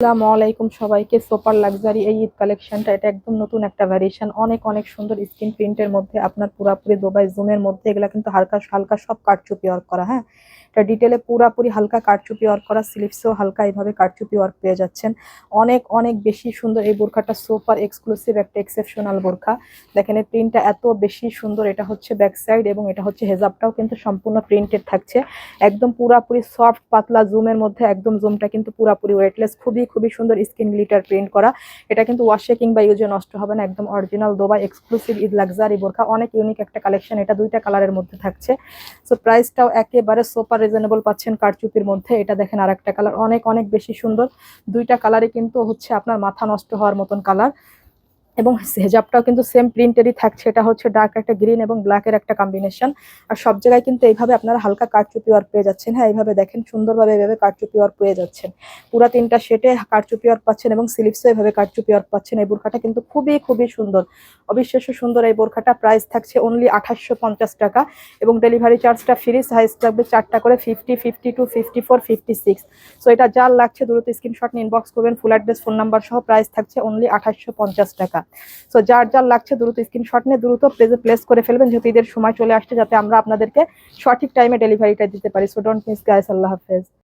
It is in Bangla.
আসসালামু আলাইকুম সবাইকে, সুপার লাক্সারি এই ঈদ কালেকশনটা, এটা একদম নতুন একটা ভ্যারিয়েশন অনেক অনেক সুন্দর স্কিন প্রিন্টের মধ্যে, আপনার পুরাপুরি দুবাই জুমের মধ্যে, এগুলা কিন্তু হালকা হালকা সব কাটচুপি ওয়ার্ক করা হ্যাঁ? এটা ডিটেলে পুরাপুরি হালকা কাটচুপি ওয়ার্ক করা স্লিভসেও হালকা এইভাবে কাটচুপি ওয়ার্ক পেয়ে যাচ্ছেন। অনেক অনেক বেশি সুন্দর এই বোরখাটা সুপার এক্সক্লুসিভ একটা এক্সেপশনাল বোরখা। দেখেন এই প্রিন্টটা এত বেশি সুন্দর, এটা হচ্ছে ব্যাক সাইড এবং এটা হচ্ছে হেজাবটাও কিন্তু সম্পূর্ণ প্রিন্টেড থাকছে। একদম পুরাপুরি সফট পাতলা জুমের মধ্যে, একদম জুমটা কিন্তু পুরাপুরি ওয়েটলেস খুবই খুবই সুন্দর স্কিন গ্লিটার প্রিন্ট করা। এটা কিন্তু ওয়াশে কিংবা ইউজে নষ্ট হবে না, একদম অরিজিনাল দোবা এক্সক্লুসিভ ইদ লাক্সারি বোরখা, অনেক ইউনিক একটা কালেকশন এটা দুইটা কালারের মধ্যে থাকছে। সো প্রাইসটাও একেবারে সুপার রিজনেবল পাচ্ছেন কারচুপির মধ্যে, এটা দেখেন আর একটা কালার অনেক অনেক বেশি সুন্দর। দুইটা কালারে কিন্তু হচ্ছে আপনার মাথা নষ্ট হওয়ার মতন কালার এবং হেজাবটাও কিন্তু সেম প্রিন্টেরই থাকছে। এটা হচ্ছে ডার্ক একটা গ্রিন এবং ব্ল্যাকের একটা কম্বিনেশন আর সব জায়গায় কিন্তু এইভাবে আপনারা হালকা কারচুপি ওয়ার্ক পেয়ে যাচ্ছেন। হ্যাঁ এইভাবে দেখেন সুন্দরভাবে এইভাবে কারচুপি ওয়ার্ক পেয়ে যাচ্ছেন। পুরা তিনটা সেটে কারচুপি ওয়ার্ক পাচ্ছেন এবং স্লিপসও এইভাবে কারচুপি ওয়ার্ক পাচ্ছেন। এই বোরখাটা কিন্তু খুবই খুবই সুন্দর। অবিশ্বাস্য সুন্দর এই বোরখাটা। প্রাইস থাকছে অনলি আঠাশশো পঞ্চাশ টাকা এবং ডেলিভারি চার্জটা ফ্রি সাইজ থাকবে চারটা করে fifty fifty two fifty four fifty six so এটা যার লাগছে দ্রুত স্ক্রিনশট নিয়ে ইনবক্স করবেন। ফুল অ্যাড্রেস ফোন নাম্বার সহ প্রাইস থাকছে অনলি আঠাশশো পঞ্চাশ টাকা। সো যার যার লাগছে দ্রুত স্ক্রিনশট নিয়ে দ্রুত প্লেস করে ফেলবেন, যেহেতু ঈদের সময় চলে আসছে, যাতে আমরা আপনাদেরকে সঠিক টাইমে ডেলিভারিটা দিতে পারি। So don't miss guys Allah হাফেজ।